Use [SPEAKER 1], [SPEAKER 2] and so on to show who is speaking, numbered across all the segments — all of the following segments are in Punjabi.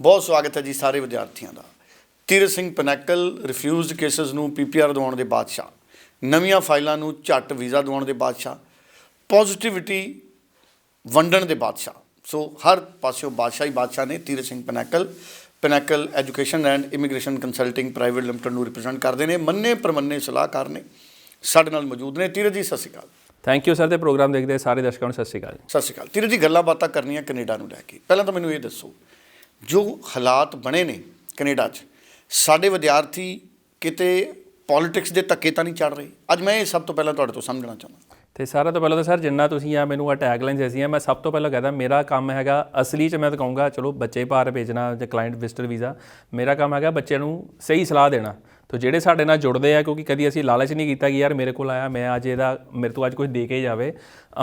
[SPEAKER 1] ਬਹੁਤ ਸਵਾਗਤ ਹੈ ਜੀ ਸਾਰੇ ਵਿਦਿਆਰਥੀਆਂ ਦਾ। Tirath Singh Pinnacle refused cases ਨੂੰ ਪੀਪੀਆਰ ਦਿਵਾਉਣ ਦੇ ਬਾਦਸ਼ਾਹ। ਨਵੀਆਂ ਫਾਈਲਾਂ ਨੂੰ ਝੱਟ ਵੀਜ਼ਾ ਦਿਵਾਉਣ ਦੇ ਬਾਦਸ਼ਾਹ। ਪੋਜ਼ਿਟਿਵਿਟੀ ਵੰਡਣ ਦੇ ਬਾਦਸ਼ਾਹ। ਸੋ ਹਰ ਪਾਸਿਓਂ ਬਾਦਸ਼ਾਹ ਹੀ ਬਾਦਸ਼ਾਹ ਨੇ Tirath Singh pinnacle pinnacle education and immigration consulting private limited ਨੂੰ ਰਿਪਰੈਜ਼ੈਂਟ ਕਰਦੇ ਨੇ। ਮੰਨੇ ਪ੍ਰਮੰਨੇ ਸਲਾਹਕਾਰ ਨੇ। ਸਾਡੇ ਨਾਲ ਮੌਜੂਦ ਨੇ ਤੀਰਥ ਜੀ ਸਤਿ ਸ਼੍ਰੀ ਅਕਾਲ।
[SPEAKER 2] ਥੈਂਕ ਯੂ ਸਰ ਤੇ ਪ੍ਰੋਗਰਾਮ ਦੇਖਦੇ ਸਾਰੇ ਦਰਸ਼ਕਾਂ ਨੂੰ ਸਤਿ ਸ਼੍ਰੀ ਅਕਾਲ।
[SPEAKER 1] ਸਤਿ ਸ਼੍ਰੀ ਅਕਾਲ। ਤੀਰਥ ਜੀ ਗੱਲਾਂ ਬਾਤਾਂ ਕਰਨੀਆਂ ਕੈਨੇਡਾ ਨੂੰ ਲੈ ਕੇ। ਪਹਿਲਾਂ ਤਾਂ ਮੈਨੂੰ ਇਹ ਦੱਸੋ ਜੋ ਹਾਲਾਤ ਬਣੇ ਨੇ ਕੈਨੇਡਾ 'ਚ, ਸਾਡੇ ਵਿਦਿਆਰਥੀ ਕਿਤੇ ਪੋਲਿਟਿਕਸ ਦੇ ਧੱਕੇ ਤਾਂ ਨਹੀਂ ਚੜ ਰਹੇ? ਅੱਜ ਮੈਂ ਇਹ ਸਭ ਤੋਂ ਪਹਿਲਾਂ ਤੁਹਾਡੇ ਤੋਂ ਸਮਝਣਾ ਚਾਹੁੰਦਾ।
[SPEAKER 2] ਤੇ ਸਾਰਾ ਤੋਂ ਪਹਿਲਾਂ ਤਾਂ ਸਰ, ਜਿੰਨਾ ਤੁਸੀਂ ਆ ਮੈਨੂੰ ਆ ਟੈਗਲਾਈਨਸ ਐਸੀਆਂ ਮੈਂ ਸਭ ਤੋਂ ਪਹਿਲਾਂ ਕਹਦਾ, ਮੇਰਾ ਕੰਮ ਹੈਗਾ ਅਸਲੀ ਚ ਮੈਂ ਤਾਂ ਕਹੂੰਗਾ, ਚਲੋ ਬੱਚੇ ਭਾਰ ਭੇਜਣਾ ਜਾਂ ਕਲਾਇੰਟ ਵਿਜ਼ਟਰ ਵੀਜ਼ਾ ਮੇਰਾ ਕੰਮ ਹੈਗਾ ਬੱਚੇ ਨੂੰ ਸਹੀ ਸਲਾਹ ਦੇਣਾ। ਸੋ ਜਿਹੜੇ ਸਾਡੇ ਨਾਲ ਜੁੜਦੇ ਆ, ਕਿਉਂਕਿ ਕਦੀ ਅਸੀਂ ਲਾਲਚ ਨਹੀਂ ਕੀਤਾ ਕਿ ਯਾਰ ਮੇਰੇ ਕੋਲ ਆਇਆ, ਮੈਂ ਅੱਜ ਇਹਦਾ, ਮੇਰੇ ਤੋਂ ਅੱਜ ਕੁਝ ਦੇ ਕੇ ਹੀ ਜਾਵੇ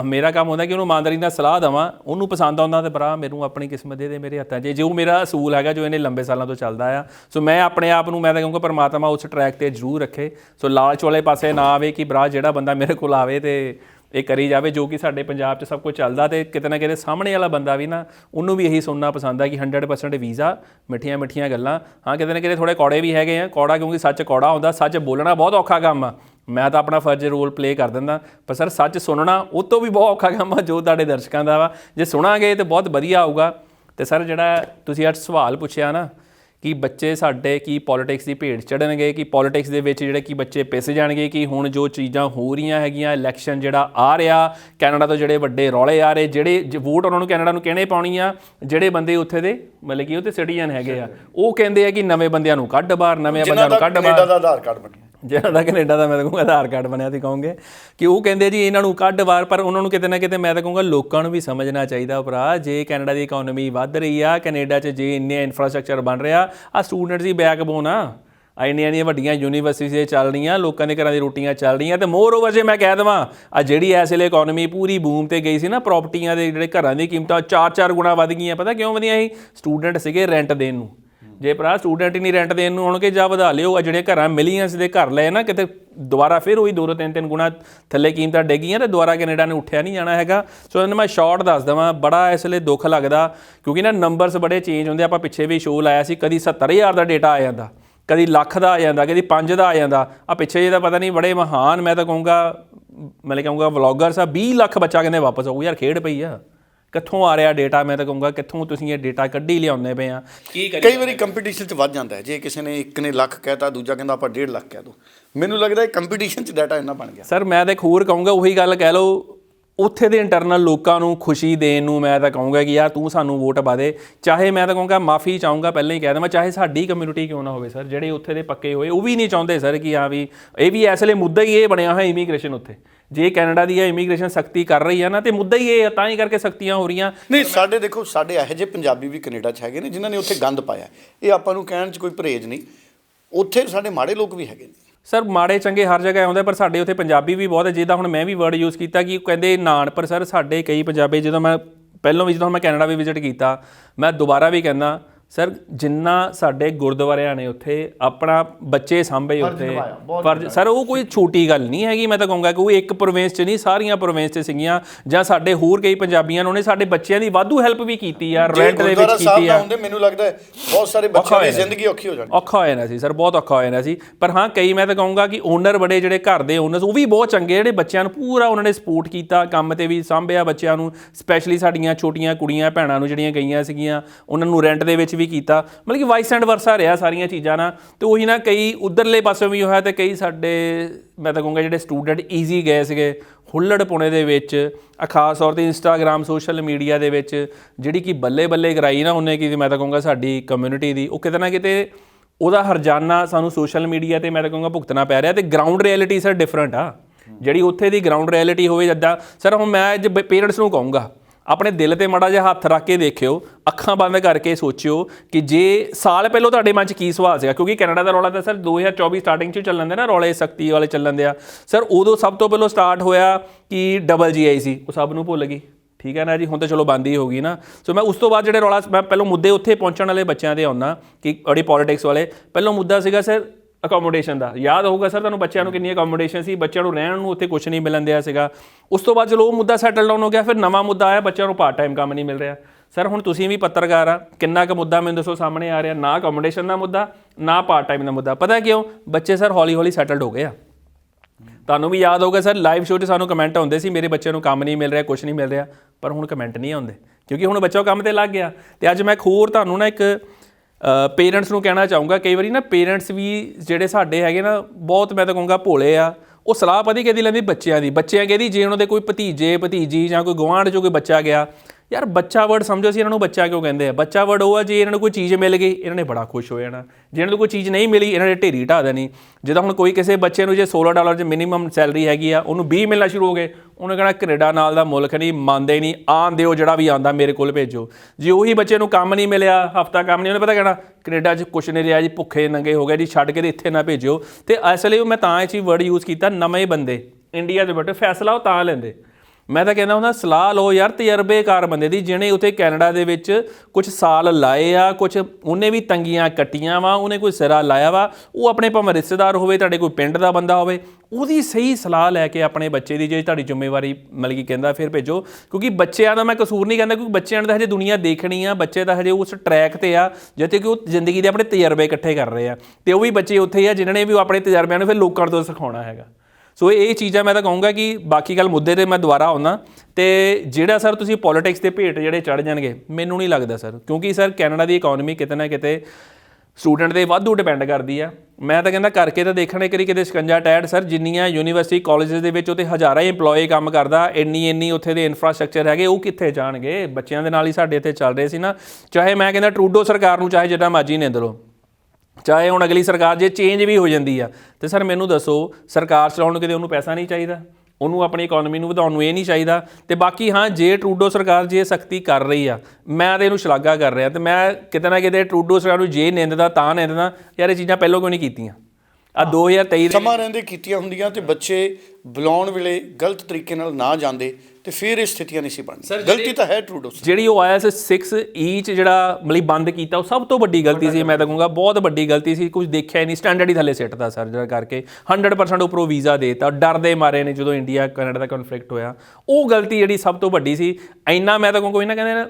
[SPEAKER 2] ਮੇਰਾ ਕੰਮ ਹੁੰਦਾ ਕਿ ਉਹਨੂੰ ਇਮਾਨਦਾਰੀ ਨਾਲ ਸਲਾਹ ਦਵਾਂ, ਉਹਨੂੰ ਪਸੰਦ ਆਉਂਦਾ ਤੇ ਭਰਾ ਮੈਨੂੰ ਆਪਣੀ ਕਿਸਮਤ ਦੇ ਦੇ ਮੇਰੇ ਹੱਥਾਂ 'ਚ। ਜੋ ਮੇਰਾ ਅਸੂਲ ਹੈਗਾ, ਜੋ ਇਹਨੇ ਲੰਬੇ ਸਾਲਾਂ ਤੋਂ ਚੱਲਦਾ ਆ। ਸੋ ਮੈਂ ਆਪਣੇ ਆਪ ਨੂੰ, ਮੈਂ ਤਾਂ ਕਹੂੰਗਾ ਪਰਮਾਤਮਾ ਉਸ ਟਰੈਕ ਤੇ ਜ਼ਰੂਰ ਰੱਖੇ। ਸੋ ਲਾਲਚ ਵਾਲੇ ਪਾਸੇ ਨਾ ਆਵੇ ਕਿ ਭਰਾ ਜਿਹੜਾ ਬੰਦਾ ਮੇਰੇ ਕੋਲ ਆਵੇ ਤੇ ਇਹ ਕਰੀ ਜਾਵੇ, ਜੋ ਕਿ ਸਾਡੇ ਪੰਜਾਬ 'ਚ ਸਭ ਕੁਝ ਚੱਲਦਾ ਤੇ ਕਿਤੇ ਨਾ ਕਿਤੇ ਸਾਹਮਣੇ ਵਾਲਾ ਬੰਦਾ ਵੀ ਨਾ, ਉਹਨੂੰ ਵੀ ਇਹੀ ਸੁਣਨਾ ਪਸੰਦ ਆ ਕਿ 100% ਵੀਜ਼ਾ, ਮਿੱਠੀਆਂ ਮਿੱਠੀਆਂ ਗੱਲਾਂ। ਹਾਂ, ਕਿਤੇ ਨਾ ਕਿਤੇ ਥੋੜੇ ਕੌੜੇ ਵੀ ਹੈਗੇ ਆ, ਕੌੜਾ ਕਿਉਂਕਿ ਸੱਚ ਕੌੜਾ ਹੁੰਦਾ, ਸੱਚ ਬੋਲਣਾ ਬਹੁਤ ਔਖਾ ਕੰਮ ਆ। ਮੈਂ ਤਾਂ ਆਪਣਾ ਫਰਜ਼ ਰੋਲ ਪਲੇ ਕਰ ਦਿੰਦਾ, ਪਰ ਸਰ ਸੱਚ ਸੁਣਨਾ ਉਹ ਤੋਂ ਵੀ ਬਹੁਤ ਔਖਾ ਕੰਮ ਆ ਜੋ ਤੁਹਾਡੇ ਦਰਸ਼ਕਾਂ ਦਾ ਵਾ। ਜੇ ਸੁਣਾਂਗੇ ਤੇ ਬਹੁਤ ਵਧੀਆ ਆਊਗਾ। ਤੇ ਸਰ ਜਿਹੜਾ ਤੁਸੀਂ ਅੱਜ ਸਵਾਲ ਪੁੱਛਿਆ ਨਾ ਕਿ ਬੱਚੇ ਸਾਡੇ ਕੀ ਪੋਲਿਟਿਕਸ ਦੀ ਭੇਡ ਚੜਨਗੇ ਕਿ ਪੋਲਿਟਿਕਸ ਦੇ ਵਿੱਚ ਜਿਹੜੇ ਕੀ ਬੱਚੇ ਪਿਸ ਜਾਣਗੇ ਕਿ ਹੁਣ ਜੋ ਚੀਜ਼ਾਂ ਹੋ ਰਹੀਆਂ ਹੈਗੀਆਂ ਇਲੈਕਸ਼ਨ ਜਿਹੜਾ ਆ ਰਿਹਾ ਕੈਨੇਡਾ ਤੋਂ ਜਿਹੜੇ ਵੱਡੇ ਰੌਲੇ ਆ ਰਹੇ ਜਿਹੜੇ ਵੋਟ ਉਹਨਾਂ ਨੂੰ ਕੈਨੇਡਾ ਨੂੰ ਕਿਹਨੇ ਪਾਉਣੀ ਆ ਜਿਹੜੇ ਬੰਦੇ ਉੱਥੇ ਦੇ ਮਤਲਬ ਕਿ ਉਹ ਤੇ ਸਿਟੀਜ਼ਨ ਹੈਗੇ ਆ। ਉਹ ਕਹਿੰਦੇ ਆ ਕਿ ਨਵੇਂ ਬੰਦਿਆਂ ਨੂੰ ਕੱਢ ਬਾਹਰ ਨਵੇਂ ਬੰਦਿਆਂ ਨੂੰ ਕੱਢ
[SPEAKER 1] ਕੈਨੇਡਾ
[SPEAKER 2] ਬਾਹਰ।
[SPEAKER 1] ਦਾ ਆਧਾਰ ਕਾਰਡ ਬਣਿਆ।
[SPEAKER 2] ਜਿਹਨਾਂ ਦਾ ਕੈਨੇਡਾ ਦਾ, ਮੈਂ ਤਾਂ ਕਹੂੰਗਾ ਆਧਾਰ ਕਾਰਡ ਬਣਿਆ ਸੀ ਕਹੋਗੇ। ਕਿ ਉਹ ਕਹਿੰਦੇ ਜੀ, ਇਹਨਾਂ ਨੂੰ ਕੱਢ ਵਾਰ, ਪਰ ਉਹਨਾਂ ਨੂੰ ਕਿਤੇ ਨਾ ਕਿਤੇ ਮੈਂ ਤਾਂ ਕਹੂੰਗਾ ਲੋਕਾਂ ਨੂੰ ਵੀ ਸਮਝਣਾ ਚਾਹੀਦਾ ਭਰਾ। ਜੇ ਕੈਨੇਡਾ ਦੀ ਇਕਨੋਮੀ ਵੱਧ ਰਹੀ ਆ, ਕੈਨੇਡਾ 'ਚ ਜੇ ਇੰਨੇ ਇਨਫਰਾਸਟ੍ਰਕਚਰ ਬਣ ਰਿਹਾ ਆ ਸਟੂਡੈਂਟਸ ਦੀ ਬੈਕਬੋਨ ਆ। ਇੰਨੀਆਂ ਇੰਨੀਆਂ ਵੱਡੀਆਂ ਯੂਨੀਵਰਸਿਟੀਆਂ ਚੱਲ ਰਹੀਆਂ, ਲੋਕਾਂ ਦੇ ਘਰਾਂ ਦੀ ਰੋਟੀਆਂ ਚੱਲ ਰਹੀਆਂ, ਤੇ ਮੋਰ ਓਵਰ ਜੇ ਮੈਂ ਕਹਿ ਦਵਾਂ ਆ ਜਿਹੜੀ ਐਸ ਵੇਲੇ ਇਕਨੋਮੀ ਪੂਰੀ ਬੂਮ ਤੇ ਗਈ ਸੀ ਨਾ ਪ੍ਰਾਪਰਟੀਆਂ ਦੇ ਜਿਹੜੇ ਘਰਾਂ ਦੀ ਕੀਮਤਾਂ 4-4 ਗੁਣਾ ਵੱਧ ਗਈਆਂ। ਪਤਾ ਕਿਉਂ ਵਧੀਆਂ ਸੀ ਸਟੂਡੈਂਟ ਸੀਗੇ ਰੈਂਟ ਦੇਣ ਨੂੰ। ਜੇ ਭਰਾ ਸਟੂਡੈਂਟ ਹੀ ਨਹੀਂ ਰੈਂਟ ਦੇਣ ਨੂੰ ਆਉਣਗੇ ਜਾਂ ਵਧਾ ਲਿਓ, ਆ ਜਿਹੜੇ ਘਰਾਂ ਮਿਲੀਅਨਸ ਦੇ ਘਰ ਲਏ ਨਾ, ਕਿਤੇ ਦੁਬਾਰਾ ਫਿਰ ਉਹੀ ਦੋ ਦੋ ਤਿੰਨ ਤਿੰਨ ਗੁਣਾ ਥੱਲੇ ਕੀਮਤਾਂ ਡਿੱਗੀਆਂ ਤੇ ਦੁਬਾਰਾ ਕੈਨੇਡਾ ਨੇ ਉੱਠਿਆ ਨਹੀਂ ਜਾਣਾ ਹੈਗਾ। ਸੋ ਇਹਨਾਂ ਮੈਂ ਸ਼ਾਰਟ ਦੱਸ ਦਵਾਂ, ਬੜਾ ਇਸ ਲਈ ਦੁੱਖ ਲੱਗਦਾ, ਕਿਉਂਕਿ ਨਾ ਨੰਬਰਸ ਬੜੇ ਚੇਂਜ ਹੁੰਦੇ ਆਪਾਂ ਪਿੱਛੇ ਵੀ ਸ਼ੋਅ ਲਾਇਆ ਸੀ, ਕਦੀ 70000 ਦਾ ਡੇਟਾ ਆ ਜਾਂਦਾ, ਕਦੀ ਲੱਖ ਦਾ ਆ ਜਾਂਦਾ, ਕਦੀ 5 ਦਾ ਆ ਜਾਂਦਾ। ਆ ਪਿੱਛੇ ਜੇ ਦਾ ਪਤਾ ਨਹੀਂ, ਬੜੇ ਮਹਾਨ, ਮੈਂ ਤਾਂ ਕਹੂੰਗਾ, ਮੈਂ ਕਹੂੰਗਾ ਵਲੌਗਰਸ ਆ 20 ਲੱਖ ਬੱਚਾ ਕਹਿੰਦੇ ਵਾਪਸ ਆਊ, ਯਾਰ ਖੇਡ ਪਈ ਆ। ਕਿੱਥੋਂ ਆ ਰਿਹਾ ਡੇਟਾ ਮੈਂ ਤਾਂ ਕਹੂੰਗਾ ਕਿੱਥੋਂ ਤੁਸੀਂ ਇਹ ਡੇਟਾ ਕੱਢੀ ਲਿਆਉਂਦੇ ਪਏ ਆ? ਕੀ
[SPEAKER 1] ਕਈ ਵਾਰੀ ਕੰਪੀਟੀਸ਼ਨ 'ਚ ਵੱਧ ਜਾਂਦਾ ਹੈ। ਜੇ ਕਿਸੇ ਨੇ ਇੱਕ ਨੇ ਲੱਖ ਕਹਿਤਾ ਦੂਜਾ ਕਹਿੰਦਾ ਆਪਾਂ 1.5 ਲੱਖ ਕਹਿ ਦੋ। ਮੈਨੂੰ ਲੱਗਦਾ ਇਹ ਕੰਪੀਟੀਸ਼ਨ 'ਚ ਡਾਟਾ ਇੰਨਾ ਬਣ ਗਿਆ।
[SPEAKER 2] ਸਰ ਮੈਂ ਤਾਂ ਇੱਕ ਹੋਰ ਕਹੂੰਗਾ ਉਹੀ ਗੱਲ ਕਹਿ ਲਓ ਉੱਥੇ ਦੇ ਇੰਟਰਨਲ ਲੋਕਾਂ ਨੂੰ ਖੁਸ਼ੀ ਦੇਣ ਨੂੰ ਮੈਂ ਤਾਂ ਕਹੂੰਗਾ ਕਿ ਯਾਰ ਤੂੰ ਸਾਨੂੰ ਵੋਟ ਪਾ ਦੇ। ਚਾਹੇ ਮੈਂ ਤਾਂ ਕਹੂੰਗਾ ਮਾਫੀ ਚਾਹੂੰਗਾ, ਪਹਿਲਾਂ ਹੀ ਕਹਿ ਦਵਾਂ, ਚਾਹੇ ਸਾਡੀ ਕਮਿਊਨਿਟੀ ਕਿਉਂ ਨਾ ਹੋਵੇ ਸਰ ਜਿਹੜੇ ਉੱਥੇ ਦੇ ਪੱਕੇ ਹੋਏ, ਉਹ ਵੀ ਨਹੀਂ ਚਾਹੁੰਦੇ ਸਰ ਕਿ ਹਾਂ ਵੀ ਇਹ ਵੀ ਇਸ ਲਈ ਮੁੱਦਾ ਹੀ ਇਹ ਬਣਿਆ ਹੋਇਆ ਇਮੀਗ੍ਰੇਸ਼ਨ ਉੱਥੇ। ਜੇ ਕੈਨੇਡਾ ਦੀ ਇਹ ਇਮੀਗ੍ਰੇਸ਼ਨ ਸਖਤੀ ਕਰ ਰਹੀ ਆ ਨਾ, ਤੇ ਮੁੱਦਾ ਹੀ ਇਹ ਤਾਂ ਹੀ ਕਰਕੇ ਸਖਤੀਆਂ ਹੋ ਰਹੀਆਂ।
[SPEAKER 1] ਨਹੀਂ, ਸਾਡੇ ਦੇਖੋ, ਸਾਡੇ ਇਹੋ ਜਿਹੇ ਪੰਜਾਬੀ ਵੀ ਕੈਨੇਡਾ 'ਚ ਹੈਗੇ ਨੇ, ਜਿਨ੍ਹਾਂ ਨੇ ਉੱਥੇ ਗੰਦ ਪਾਇਆ। ਇਹ ਆਪਾਂ ਨੂੰ ਕਹਿਣ 'ਚ ਕੋਈ ਪਰਹੇਜ਼ ਨਹੀਂ। ਉੱਥੇ ਸਾਡੇ ਮਾੜੇ ਲੋਕ ਵੀ ਹੈਗੇ ਨੇ।
[SPEAKER 2] ਸਰ, ਮਾੜੇ ਚੰਗੇ ਹਰ ਜਗ੍ਹਾ ਆਉਂਦੇ ਪਰ ਸਾਡੇ ਉੱਥੇ ਪੰਜਾਬੀ ਵੀ ਬਹੁਤ ਹੈ, ਜਿੱਦਾਂ ਹੁਣ ਮੈਂ ਵੀ ਵਰਡ ਯੂਜ਼ ਕੀਤਾ ਕਿ ਉਹ ਕਹਿੰਦੇ ਨਾਨ, ਪਰ ਸਰ, ਸਾਡੇ ਕਈ ਪੰਜਾਬੀ, ਜਦੋਂ ਮੈਂ ਪਹਿਲਾਂ ਵੀ, ਜਦੋਂ ਮੈਂ ਕੈਨੇਡਾ ਵੀ ਵਿਜ਼ਿਟ ਕੀਤਾ, ਮੈਂ ਦੁਬਾਰਾ ਵੀ ਕਹਿੰਦਾ ਸਰ ਜਿੰਨਾ ਸਾਡੇ ਗੁਰਦੁਆਰਿਆਂ ਨੇ ਉੱਥੇ ਆਪਣਾ ਬੱਚੇ ਸਾਂਭੇ ਉੱਥੇ ਪਰ ਸਰ ਉਹ ਕੋਈ ਛੋਟੀ ਗੱਲ ਨਹੀਂ ਹੈਗੀ ਮੈਂ ਤਾਂ ਕਹੂੰਗਾ ਕਿ ਉਹ ਇੱਕ ਪ੍ਰੋਵਿੰਸ 'ਚ ਨਹੀਂ ਸਾਰੀਆਂ ਪ੍ਰੋਵਿੰਸ 'ਚ ਸੀਗੀਆਂ ਜਾਂ ਸਾਡੇ ਹੋਰ ਕਈ ਪੰਜਾਬੀਆਂ ਨੇ ਉਹਨੇ ਸਾਡੇ ਬੱਚਿਆਂ ਦੀ ਵਾਧੂ ਹੈਲਪ ਵੀ ਕੀਤੀ ਆ ਰੈਂਟ ਦੇ ਵਿੱਚ ਕੀਤੀ
[SPEAKER 1] ਨਾ
[SPEAKER 2] ਆ
[SPEAKER 1] ਹੁੰਦੇ ਮੈਨੂੰ ਲੱਗਦਾ ਹੈ ਬਹੁਤ ਸਾਰੇ ਬੱਚਿਆਂ ਦੀ ਜ਼ਿੰਦਗੀ ਔਖੀ ਹੋ ਜਾਣੀ।
[SPEAKER 2] ਔਖਾ ਹੋ ਜਾਣਾ ਸੀ ਸਰ ਬਹੁਤ ਔਖਾ ਹੋ ਜਾਣਾ ਸੀ। ਪਰ ਹਾਂ ਕਈ ਮੈਂ ਤਾਂ ਕਹੂੰਗਾ ਕਿ ਓਨਰ ਬੜੇ ਜਿਹੜੇ ਘਰ ਦੇ ਓਨਰਸ ਉਹ ਵੀ ਬਹੁਤ ਚੰਗੇ ਜਿਹੜੇ ਬੱਚਿਆਂ ਨੂੰ ਪੂਰਾ ਉਹਨਾਂ ਨੇ ਸਪੋਰਟ ਕੀਤਾ ਕੰਮ ਤੇ ਵੀ ਸਾਂਭਿਆ ਬੱਚਿਆਂ ਨੂੰ ਸਪੈਸ਼ਲੀ ਸਾਡੀਆਂ ਛੋਟੀਆਂ ਕੁੜੀਆਂ ਭੈਣਾਂ ਨੂੰ ਜਿਹੜੀਆਂ ਗਈਆਂ ਸੀਗੀਆਂ ਉਹਨਾਂ ਨੂੰ ਰੈਂਟ ਦੇ ਵਿੱਚ ਵੀ ਕੀਤਾ। ਮਤਲਬ ਕਿ ਵਾਈਸ ਐਂਡ ਵਰਸਾ ਰਿਹਾ ਸਾਰੀਆਂ ਚੀਜ਼ਾਂ ਨਾਲ। ਤੇ ਉਹੀ ਨਾ ਕਈ ਉਧਰਲੇ ਪਾਸੇ ਵੀ ਹੋਇਆ ਤੇ ਕਈ ਸਾਡੇ, ਮੈਂ ਤਾਂ ਕਹੂੰਗਾ ਜਿਹੜੇ ਸਟੂਡੈਂਟ ਈਜ਼ੀ ਗਏ ਸੀਗੇ ਹੁੱਲੜ ਪੁਣੇ ਦੇ ਵਿੱਚ ਖਾਸ ਤੌਰ ਤੇ ਇੰਸਟਾਗ੍ਰam ਸੋਸ਼ਲ ਮੀਡੀਆ ਦੇ ਵਿੱਚ, ਜਿਹੜੀ ਕਿ ਬੱਲੇ ਬੱਲੇ ਕਰਾਈ ਨਾ ਉਹਨੇ ਕਿ ਮੈਂ ਤਾਂ ਕਹੂੰਗਾ ਸਾਡੀ ਕਮਿਊਨਿਟੀ ਦੀ। ਉਹ ਕਿਤੇ ਨਾ ਕਿਤੇ ਉਹਦਾ ਹਰਜਾਨਾ ਸਾਨੂੰ ਸੋਸ਼ਲ ਮੀਡੀਆ ਤੇ ਮੈਂ ਤਾਂ ਕਹੂੰਗਾ ਭੁਗਤਣਾ ਪੈ ਰਿਹਾ ਤੇ ਗਰਾਊਂਡ ਰਿਐਲਿਟੀ ਸਰ ਡਿਫਰੈਂਟ ਆ। ਜਿਹੜੀ ਉੱਥੇ ਦੀ ਗਰਾਊਂਡ ਰਿਐਲਿਟੀ ਹੋਵੇ ਜਦਾਂ ਸਰ ਹੁਣ ਮੈਂ ਅੱਜ ਪੇਰੈਂਟਸ ਨੂੰ ਕਹੂੰਗਾ ਆਪਣੇ ਦਿਲ ਤੇ ਮਾੜਾ ਜਿਹਾ ਹੱਥ ਰੱਖ ਕੇ ਦੇਖਿਓ, ਅੱਖਾਂ ਬੰਦ ਕਰਕੇ ਸੋਚਿਓ ਕਿ ਜੇ ਸਾਲ ਪਹਿਲਾਂ ਤੁਹਾਡੇ ਮਨ 'ਚ ਕੀ ਸਵਾਲ ਸੀਗਾ, ਕਿਉਂਕਿ ਕੈਨੇਡਾ ਦਾ ਰੌਲਾ ਤਾਂ ਸਰ 2024 ਸਟਾਰਟਿੰਗ 'ਚ ਚੱਲਣ ਦੇ ਨਾ, ਰੌਲੇ ਸਖਤੀ ਵਾਲੇ ਚੱਲਣ ਦੇ ਆ। ਸਰ ਉਦੋਂ ਸਭ ਤੋਂ ਪਹਿਲਾਂ ਸਟਾਰਟ ਹੋਇਆ ਕਿ ਡਬਲ ਜੀ ਆਈ ਸੀ, ਉਹ ਸਭ ਨੂੰ ਭੁੱਲ ਗਈ। ਠੀਕ ਹੈ ਨਾ ਜੀ, ਹੁਣ ਤਾਂ ਚਲੋ ਬੰਦ ਹੀ ਹੋ ਗਈ ਨਾ। ਸੋ ਮੈਂ ਉਸ ਤੋਂ ਬਾਅਦ ਜਿਹੜੇ ਰੌਲਾ, ਮੈਂ ਪਹਿਲਾਂ ਮੁੱਦੇ ਉੱਥੇ ਪਹੁੰਚਣ ਵਾਲੇ ਬੱਚਿਆਂ ਦੇ ਆਉਣਾ ਕਿ ਅੜੀ ਪੋਲਿਟਿਕਸ ਵਾਲੇ। ਪਹਿਲਾਂ ਮੁੱਦਾ ਸੀਗਾ ਸਰ ਅਕੋਮੋਡੇਸ਼ਨ ਦਾ। ਯਾਦ ਹੋਊਗਾ ਸਰ ਤੁਹਾਨੂੰ ਬੱਚਿਆਂ ਨੂੰ ਕਿੰਨੀ ਅਕੋਮੋਡੇਸ਼ਨ ਸੀ, ਬੱਚਿਆਂ ਨੂੰ ਰਹਿਣ ਨੂੰ ਉੱਥੇ ਕੁਝ ਨਹੀਂ ਮਿਲਣ ਦਿਆ ਸੀਗਾ। ਉਸ ਤੋਂ ਬਾਅਦ ਚਲੋ ਉਹ ਮੁੱਦਾ ਸੈਟਲ ਡਾਊਨ ਹੋ ਗਿਆ, ਫਿਰ ਨਵਾਂ ਮੁੱਦਾ ਆਇਆ, ਬੱਚਿਆਂ ਨੂੰ ਪਾਰਟ ਟਾਈਮ ਕੰਮ ਨਹੀਂ ਮਿਲ ਰਿਹਾ। ਸਰ ਹੁਣ ਤੁਸੀਂ ਵੀ ਪੱਤਰਕਾਰ ਆ, ਕਿੰਨਾ ਕੁ ਮੁੱਦਾ ਮੈਨੂੰ ਦੱਸੋ ਸਾਹਮਣੇ ਆ ਰਿਹਾ, ਨਾ ਅਕੋਮੋਡੇਸ਼ਨ ਦਾ ਮੁੱਦਾ, ਨਾ ਪਾਰਟ ਟਾਈਮ ਦਾ ਮੁੱਦਾ। ਪਤਾ ਕਿਉਂ? ਬੱਚੇ ਸਰ ਹੌਲੀ ਹੌਲੀ ਸੈਟਲਡ ਹੋ ਗਏ ਆ। ਤੁਹਾਨੂੰ ਵੀ ਯਾਦ ਹੋਊਗਾ ਸਰ ਲਾਈਵ ਸ਼ੋਅ 'ਚ ਸਾਨੂੰ ਕਮੈਂਟ ਆਉਂਦੇ ਸੀ, ਮੇਰੇ ਬੱਚੇ ਨੂੰ ਕੰਮ ਨਹੀਂ ਮਿਲ ਰਿਹਾ ਕੁਝ ਨਹੀਂ ਮਿਲ ਰਿਹਾ, ਪਰ ਹੁਣ ਕਮੈਂਟ ਨਹੀਂ ਆਉਂਦੇ। ਕਿਉਂਕਿ ਹੁਣ ਬੱਚਾ ਉਹ ਕੰਮ ਤੇ ਲੱਗ ਗਿਆ। ਤੇ ਅੱਜ ਮੈਂ ਇੱਕ ਤੁਹਾਨੂੰ ਨਾ ਇੱਕ ਪੇਰੈਂਟਸ ਨੂੰ ਕਹਿਣਾ ਚਾਹੂੰਗਾ, ਕਈ ਵਾਰੀ ਨਾ ਪੇਰੈਂਟਸ ਵੀ ਜਿਹੜੇ ਸਾਡੇ ਹੈਗੇ ਨਾ, ਬਹੁਤ ਮੈਂ ਤਾਂ ਕਹੂੰਗਾ ਭੋਲੇ ਆ, ਉਹ ਸਲਾਹ ਪਤੀ ਕਿਹਦੀ ਲੈਂਦੀ, ਬੱਚਿਆਂ ਦੀ। ਬੱਚਿਆਂ ਕਿਹਦੀ, ਜੇ ਉਹਨਾਂ ਦੇ ਕੋਈ ਭਤੀਜੇ, ਭਤੀਜੀ ਜਾਂ ਕੋਈ ਗੁਆਂਢ ਚੋਂ ਕੋਈ ਬੱਚਾ ਗਿਆ ਯਾਰ ਬੱਚਾ ਵਰਡ ਸਮਝੋ ਸੀ ਇਹਨਾਂ ਨੂੰ ਬੱਚਾ ਕਿਉਂ ਕਹਿੰਦੇ ਆ? ਬੱਚਾ ਵਰਡ ਉਹ ਆ ਜੇ ਇਹਨਾਂ ਨੂੰ ਕੋਈ ਚੀਜ਼ ਮਿਲ ਗਈ, ਇਹਨਾਂ ਨੇ ਬੜਾ ਖੁਸ਼ ਹੋ ਜਾਣਾ। ਜੇ ਇਹਨਾਂ ਨੂੰ ਕੋਈ ਚੀਜ਼ ਨਹੀਂ ਮਿਲੀ, ਇਹਨਾਂ ਨੇ ਢੇਰੀ ਢਾ ਦੇਣੀ। ਜਿੱਦਾਂ ਹੁਣ ਕੋਈ ਕਿਸੇ ਬੱਚੇ ਨੂੰ ਜੇ 16 ਡਾਲਰ ਚ ਮਿਨੀਮਮ ਸੈਲਰੀ ਹੈਗੀ ਆ, ਉਹਨੂੰ 20 ਮਿਲਣਾ ਸ਼ੁਰੂ ਹੋ ਗਏ। ਉਹਨੇ ਕਹਣਾ ਕੈਨੇਡਾ ਨਾਲ ਦਾ ਮੁਲਕ ਨਹੀਂ, ਮੰਨਦੇ ਨਹੀਂ ਆਣ ਦਿਓ, ਜਿਹੜਾ ਵੀ ਆਂਦਾ ਮੇਰੇ ਕੋਲ ਭੇਜੋ। ਜੇ ਉਹੀ ਬੱਚੇ ਨੂੰ ਕੰਮ ਨਹੀਂ ਮਿਲਿਆ, ਹਫਤਾ ਕੰਮ ਨਹੀਂ, ਉਹਨੇ ਪਤਾ ਕਹਿਣਾ, ਕੈਨੇਡਾ 'ਚ ਕੁਛ ਨਹੀਂ ਰਿਹਾ ਜੀ, ਭੁੱਖੇ ਨੰਗੇ ਹੋ ਗਏ ਜੀ, ਛੱਡ ਕੇ ਤੇ ਇੱਥੇ ਨਾ ਭੇਜਿਓ। ਤੇ ਇਸ ਲਈ ਮੈਂ ਤਾਂ ਇਹ ਚੀਜ਼ ਵਰਡ ਯੂਜ਼ ਕੀਤਾ, ਨਵੇਂ ਬੰਦੇ ਇੰਡੀਆ ਦੇ ਬੈਠੇ ਫੈਸਲਾ ਉਹ ਤਾਂ ਲੈਂਦੇ। ਮੈਂ ਤਾਂ ਕਹਿੰਦਾ ਹੁੰਦਾ, ਸਲਾਹ ਲਓ ਯਾਰ, ਤਜਰਬੇਕਾਰ ਬੰਦੇ ਦੀ, ਜਿਹਨੇ ਉੱਥੇ ਕੈਨੇਡਾ ਦੇ ਵਿੱਚ ਕੁਝ ਸਾਲ ਲਾਏ ਆ ਕੁਝ ਉਹਨੇ ਵੀ ਤੰਗੀਆਂ ਕੱਟੀਆਂ ਵਾ, ਉਹਨੇ ਕੋਈ ਸਿਰਾ ਲਾਇਆ ਵਾ, ਉਹ ਆਪਣੇ ਭਾਵੇਂ ਰਿਸ਼ਤੇਦਾਰ ਹੋਵੇ, ਤੁਹਾਡੇ ਕੋਈ ਪਿੰਡ ਦਾ ਬੰਦਾ ਹੋਵੇ, ਉਹਦੀ ਸਹੀ ਸਲਾਹ ਲੈ ਕੇ ਆਪਣੇ ਬੱਚੇ ਦੀ ਜੇ ਤੁਹਾਡੀ ਜ਼ਿੰਮੇਵਾਰੀ ਮਤਲਬ ਕਿ ਕਹਿੰਦਾ ਫਿਰ ਭੇਜੋ, ਕਿਉਂਕਿ ਬੱਚਿਆਂ ਦਾ ਮੈਂ ਕਸੂਰ ਨਹੀਂ ਕਹਿੰਦਾ, ਕਿਉਂਕਿ ਬੱਚਿਆਂ ਨੇ ਤਾਂ ਹਜੇ ਦੁਨੀਆ ਦੇਖਣੀ ਆ, ਬੱਚੇ ਤਾਂ ਹਜੇ ਉਸ ਟਰੈਕ ਤੇ ਆ, ਜਿੱਥੇ ਕਿ ਉਹ ਜ਼ਿੰਦਗੀ ਦੇ ਆਪਣੇ ਤਜਰਬੇ ਇਕੱਠੇ ਕਰ ਰਹੇ ਆ, ਤੇ ਉਹ ਵੀ ਬੱਚੇ ਉੱਥੇ ਆ, ਜਿਨ੍ਹਾਂ ਨੇ ਵੀ ਆਪਣੇ ਤਜਰਬਿਆਂ ਨੂੰ ਫਿਰ ਲੋਕਾਂ ਤੋਂ ਸਿਖਾਉਣਾ ਹੈਗਾ। ਸੋ ਇਹ ਚੀਜ਼ਾਂ ਮੈਂ ਤਾਂ ਕਹੂੰਗਾ ਕਿ ਬਾਕੀ ਗੱਲ ਮੁੱਦੇ ਤੇ ਮੈਂ ਦੁਬਾਰਾ ਆਉਣਾ ਤੇ ਜਿਹੜਾ ਸਰ ਤੁਸੀਂ ਪੋਲਿਟਿਕਸ ਦੇ ਭੇਟ ਜਿਹੜੇ ਚੜ ਜਾਣਗੇ, ਮੈਨੂੰ ਨਹੀਂ ਲੱਗਦਾ ਸਰ। ਕਿਉਂਕਿ ਸਰ ਕੈਨੇਡਾ ਦੀ ਇਕਨੋਮੀ ਕਿਤੇ ਨਾ ਕਿਤੇ ਸਟੂਡੈਂਟ ਦੇ ਵਾਧੂ ਡਿਪੈਂਡ ਕਰਦੀ ਆ। ਮੈਂ ਤਾਂ ਕਹਿੰਦਾ ਕਰਕੇ ਤਾਂ ਦੇਖਣੇ ਕਰੀ ਕਿਤੇ ਸਕੰਜਾ ਟੈਡ ਸਰ, ਜਿੰਨੀਆਂ ਯੂਨੀਵਰਸਿਟੀ ਕਾਲਜਸ ਦੇ ਵਿੱਚ ਉੱਥੇ ਹਜ਼ਾਰਾਂ EMPLOYE ਕੰਮ ਕਰਦਾ, ਇੰਨੀ ਇੰਨੀ ਉੱਥੇ ਦੇ ਇਨਫਰਾਸਟ੍ਰਕਚਰ ਹੈਗੇ, ਉਹ ਕਿੱਥੇ ਜਾਣਗੇ? ਬੱਚਿਆਂ ਦੇ ਨਾਲ ਹੀ ਸਾਡੇ ਇੱਥੇ ਚੱਲ ਰਹੇ ਸੀ ਨਾ। ਚਾਹੇ ਮੈਂ ਕਹਿੰਦਾ ਟਰੂਡੋ ਸਰਕਾਰ ਨੂੰ, ਚਾਹੇ ਜਿੱਦਾਂ ਮਰਜ਼ੀ ਨੇ ਦਰੋ ਚਾਹੇ ਹੁਣ ਅਗਲੀ ਸਰਕਾਰ ਜੇ ਚੇਂਜ ਵੀ ਹੋ ਜਾਂਦੀ ਆ, ਤੇ ਸਰ ਮੈਨੂੰ ਦੱਸੋ, ਸਰਕਾਰ ਚਲਾਉਣ ਨੂੰ ਕਿਤੇ ਉਹਨੂੰ ਪੈਸਾ ਨਹੀਂ ਚਾਹੀਦਾ? ਉਹਨੂੰ ਆਪਣੀ ਇਕਨੋਮੀ ਨੂੰ ਵਧਾਉਣ ਨੂੰ ਇਹ ਨਹੀਂ ਚਾਹੀਦਾ? ਤੇ ਬਾਕੀ ਹਾਂ, ਜੇ ਟਰੂਡੋ ਸਰਕਾਰ ਜੇ ਸਖਤੀ ਕਰ ਰਹੀ ਆ, ਮੈਂ ਤੇ ਇਹਨੂੰ ਸ਼ਲਾਘਾ ਕਰ ਰਿਹਾ ਤੇ ਮੈਂ ਕਿਤੇ ਨਾ ਕਿਤੇ ਟਰੂਡੋ ਸਰਕਾਰ ਨੂੰ ਜੇ ਨਿੰਦਦਾ ਤਾਂ ਨਿੰਦਦਾ, ਯਾਰ ਇਹ ਚੀਜ਼ਾਂ ਪਹਿਲਾਂ ਕਿਉਂ ਨਹੀਂ ਕੀਤੀਆਂ? ਆ 2023 ਦੇ
[SPEAKER 1] ਸਮਾਂ ਰਹਿੰਦੇ ਕੀਤੀਆਂ ਹੁੰਦੀਆਂ ਤੇ ਬੱਚੇ ਬੁਲਾਉਣ ਵੇਲੇ ਗਲਤ ਤਰੀਕੇ ਨਾਲ ਨਾ ਜਾਂਦੇ ਤੇ ਫਿਰ ਇਹ ਸਥਿਤੀਆਂ ਨਹੀਂ ਸੀ ਬਣਦੀਆਂ। ਗਲਤੀ ਤਾਂ ਹੈ ਟਰੂਡੋ ਦੀ।
[SPEAKER 2] ਜਿਹੜੀ ਉਹ ਆਇਆ ਸੀ 6 ਈਚ ਜਿਹੜਾ ਮਤਲਬ ਬੰਦ ਕੀਤਾ ਉਹ ਸਭ ਤੋਂ ਵੱਡੀ ਗਲਤੀ ਸੀ ਮੈਂ ਤਾਂ ਕਹੂੰਗਾ ਬਹੁਤ ਵੱਡੀ ਗਲਤੀ ਸੀ ਕੁਝ ਦੇਖਿਆ ਹੀ ਨਹੀਂ ਸਟੈਂਡਰਡ ਹੀ ਥੱਲੇ ਸਿੱਟਦਾ ਸਰ ਜਿਹੜਾ ਕਰਕੇ। 100% ਉੱਪਰੋਂ ਵੀਜ਼ਾ ਦੇਤਾ ਡਰਦੇ ਮਾਰੇ ਨੇ ਜਦੋਂ ਇੰਡੀਆ ਕੈਨੇਡਾ ਦਾ ਕਨਫਲਿਕਟ ਹੋਇਆ। ਉਹ ਗਲਤੀ ਜਿਹੜੀ ਸਭ ਤੋਂ ਵੱਡੀ ਸੀ ਇੰਨਾ ਮੈਂ ਤਾਂ ਕਹੂੰ ਕੋਈ ਨਾ ਕਹਿੰਦੇ ਨਾ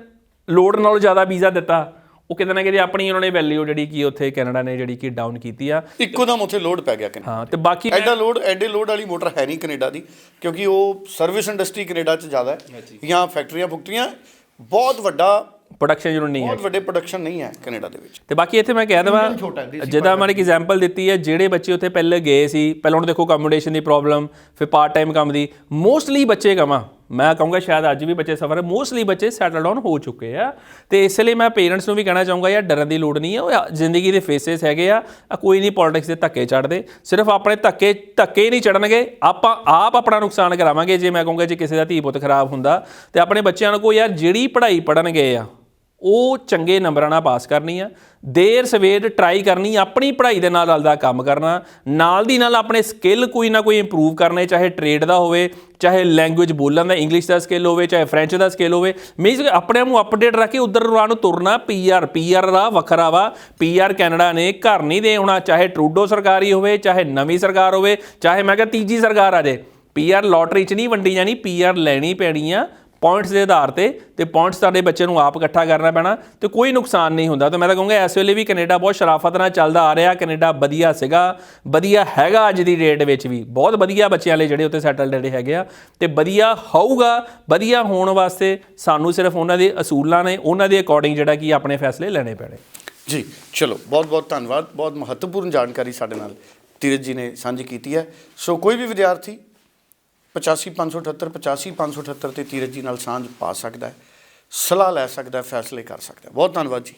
[SPEAKER 2] ਲੋਡ ਨਾਲੋਂ ਜ਼ਿਆਦਾ ਵੀਜ਼ਾ ਦਿੱਤਾ। ਉਹ ਕਿਤੇ ਨਾ ਕਿਤੇ ਆਪਣੀ ਉਹਨਾਂ ਨੇ ਵੈਲਿਊ ਜਿਹੜੀ ਕੀ ਉੱਥੇ ਕੈਨੇਡਾ ਨੇ ਜਿਹੜੀ ਕੀ ਡਾਊਨ ਕੀਤੀ ਆ
[SPEAKER 1] ਇੱਕੋ ਦਮ ਉੱਥੇ ਲੋਡ ਪੈ ਗਿਆ ਕੈਨੇਡਾ
[SPEAKER 2] ਹਾਂ ਤੇ ਬਾਕੀ
[SPEAKER 1] ਐਡਾ ਲੋਡ ਐਡੇ ਲੋਡ ਵਾਲੀ ਮੋਟਰ ਹੈ ਨਹੀਂ ਕੈਨੇਡਾ ਦੀ ਕਿਉਂਕਿ ਉਹ ਸਰਵਿਸ ਇੰਡਸਟਰੀ ਕੈਨੇਡਾ 'ਚ ਜ਼ਿਆਦਾ ਹੈ ਜਾਂ ਫੈਕਟਰੀਆਂ ਫੁਕਟਰੀਆਂ ਬਹੁਤ ਵੱਡਾ
[SPEAKER 2] ਪ੍ਰੋਡਕਸ਼ਨ ਯੂਨਿਟ ਨਹੀਂ ਹੈ।
[SPEAKER 1] ਬਹੁਤ ਵੱਡੇ ਪ੍ਰੋਡਕਸ਼ਨ ਨਹੀਂ ਹੈ ਕੈਨੇਡਾ ਦੇ ਵਿੱਚ।
[SPEAKER 2] ਤੇ ਬਾਕੀ ਇੱਥੇ ਮੈਂ ਕਹਿ ਦਵਾਂ ਜਿੱਦਾਂ ਮੈਂ ਇੱਕ ਐਗਜ਼ਾਮਪਲ ਦਿੱਤੀ ਹੈ ਜਿਹੜੇ ਬੱਚੇ ਉੱਥੇ ਪਹਿਲੇ ਗਏ ਸੀ ਪਹਿਲਾਂ ਉਹਨੂੰ ਦੇਖੋ ਅਕੋਮੋਡੇਸ਼ਨ ਦੀ ਪ੍ਰੋਬਲਮ ਫਿਰ ਪਾਰਟ ਟਾਈਮ ਕੰਮ ਦੀ ਮੋਸਟਲੀ ਬੱਚੇ ਕਮਾ ਮੈਂ ਕਹੂੰਗਾ ਸ਼ਾਇਦ ਅੱਜ ਵੀ ਬੱਚੇ ਸਫਰ ਮੋਸਟਲੀ ਬੱਚੇ ਸੈਟਲ ਡਾਊਨ ਹੋ ਚੁੱਕੇ ਆ। ਤੇ ਇਸ ਲਈ ਮੈਂ ਪੇਰੈਂਟਸ ਨੂੰ ਵੀ ਕਹਿਣਾ ਚਾਹੂੰਗਾ, ਯਾਰ, ਡਰਨ ਦੀ ਲੋੜ ਨਹੀਂ ਹੈ ਉਹ ਜ਼ਿੰਦਗੀ ਦੇ ਫੇਸਸ ਹੈਗੇ ਆ ਕੋਈ ਨਹੀਂ ਪੋਲਿਟਿਕਸ ਦੇ ਧੱਕੇ ਚੜਦੇ ਸਿਰਫ ਆਪਣੇ ਧੱਕੇ ਧੱਕੇ ਨਹੀਂ ਚੜਨਗੇ ਆਪਾਂ ਆਪ ਆਪਣਾ ਨੁਕਸਾਨ ਕਰਾਵਾਂਗੇ, ਜੇ ਮੈਂ ਕਹੂੰਗਾ ਜੇ ਕਿਸੇ ਦਾ ਧੀ ਪੁੱਤ ਖਰਾਬ ਹੁੰਦਾ, ਤੇ ਆਪਣੇ ਬੱਚਿਆਂ ਨੂੰ ਕੋਈ ਯਾਰ, ਜਿਹੜੀ ਪੜ੍ਹਾਈ ਪੜਨਗੇ ਆ ਉਹ ਚੰਗੇ ਨੰਬਰਾਂ ਨਾਲ ਪਾਸ ਕਰਨੀ ਆ। ਦੇਰ ਸਵੇਰ ਟਰਾਈ ਕਰਨੀ, ਆਪਣੀ ਪੜ੍ਹਾਈ ਦੇ ਨਾਲ ਨਾਲ ਦਾ ਕੰਮ ਕਰਨਾ, ਨਾਲ ਦੀ ਨਾਲ ਆਪਣੇ ਸਕਿੱਲ ਕੋਈ ਨਾ ਕੋਈ ਇੰਪਰੂਵ ਕਰਨੇ, ਚਾਹੇ ਟ੍ਰੇਡ ਦਾ ਹੋਵੇ, ਚਾਹੇ ਲੈਂਗੁਏਜ ਬੋਲਣ ਦਾ ਇੰਗਲਿਸ਼ ਦਾ ਸਕਿੱਲ ਹੋਵੇ, ਚਾਹੇ ਫ੍ਰੈਂਚ ਦਾ ਸਕਿੱਲ ਹੋਵੇ। ਮੀਨਸ ਆਪਣੇ ਆਪ ਨੂੰ ਅਪਡੇਟ ਰੱਖ ਕੇ ਉਧਰ ਰਾਹ ਨੂੰ ਤੁਰਨਾ ਪੀਆਰ ਪੀਆਰ ਦਾ ਵੱਖਰਾ ਵਾ। ਪੀਆਰ ਕੈਨੇਡਾ ਨੇ ਘਰ ਨਹੀਂ ਦੇ ਹੋਣਾ ਚਾਹੇ ਟਰੂਡੋ ਸਰਕਾਰੀ ਹੋਵੇ, ਚਾਹੇ ਨਵੀਂ ਸਰਕਾਰ ਹੋਵੇ, ਚਾਹੇ ਮੈਂ ਕਿਹਾ ਤੀਜੀ ਸਰਕਾਰ ਆ ਜੇ। ਪੀਆਰ ਲੋਟਰੀ 'ਚ ਨਹੀਂ ਵੰਡੀ ਜਾਣੀ ਪੀਆਰ ਲੈਣੀ ਪੈਣੀ ਆ। ਪੁਆਇੰਟਸ ਦੇ ਆਧਾਰ ਤੇ ਤੇ ਪੁਆਇੰਟਸ ਤੁਹਾਡੇ ਬੱਚੇ ਨੂੰ ਆਪ ਇਕੱਠਾ ਕਰਨਾ ਪੈਣਾ ਤੇ ਕੋਈ ਨੁਕਸਾਨ ਨਹੀਂ ਹੁੰਦਾ। ਤਾਂ ਮੈਂ ਤਾਂ ਕਹੂੰਗਾ ਇਸ ਵੇਲੇ ਵੀ ਕੈਨੇਡਾ ਬਹੁਤ ਸ਼ਰਾਫਤ ਨਾਲ ਚੱਲਦਾ ਆ ਰਿਹਾ, ਕੈਨੇਡਾ ਵਧੀਆ ਸੀਗਾ, ਵਧੀਆ ਹੈਗਾ ਅੱਜ ਦੀ ਡੇਟ ਵਿੱਚ ਵੀ। ਬਹੁਤ ਵਧੀਆ ਬੱਚਿਆਂ ਲਈ ਜਿਹੜੇ ਉੱਤੇ ਸੈਟਲ ਜਿਹੜੇ ਹੈਗੇ ਆ ਤੇ ਵਧੀਆ ਹੋਊਗਾ, ਵਧੀਆ ਹੋਣ ਵਾਸਤੇ ਸਾਨੂੰ ਸਿਰਫ ਉਹਨਾਂ ਦੇ ਅਸੂਲਾਂ ਨੇ, ਉਹਨਾਂ ਦੇ ਅਕੋਰਡਿੰਗ ਜਿਹੜਾ ਕੀ ਆਪਣੇ ਫੈਸਲੇ ਲੈਣੇ ਪੈਣੇ।
[SPEAKER 1] ਜੀ, ਚਲੋ ਬਹੁਤ ਬਹੁਤ ਧੰਨਵਾਦ, ਬਹੁਤ ਮਹੱਤਵਪੂਰਨ ਜਾਣਕਾਰੀ ਸਾਡੇ ਨਾਲ ਧੀਰਜ ਜੀ ਨੇ ਸਾਂਝੀ ਕੀਤੀ ਹੈ। ਸੋ ਕੋਈ ਵੀ ਵਿਦਿਆਰਥੀ 85578 85578 ਤੇ ਧੀਰਜ ਜੀ ਨਾਲ ਸਾਂਝ ਪਾ ਸਕਦਾ ਹੈ, ਸਲਾਹ ਲੈ ਸਕਦਾ ਫੈਸਲੇ ਕਰ ਸਕਦਾ ਬਹੁਤ ਧੰਨਵਾਦ ਜੀ।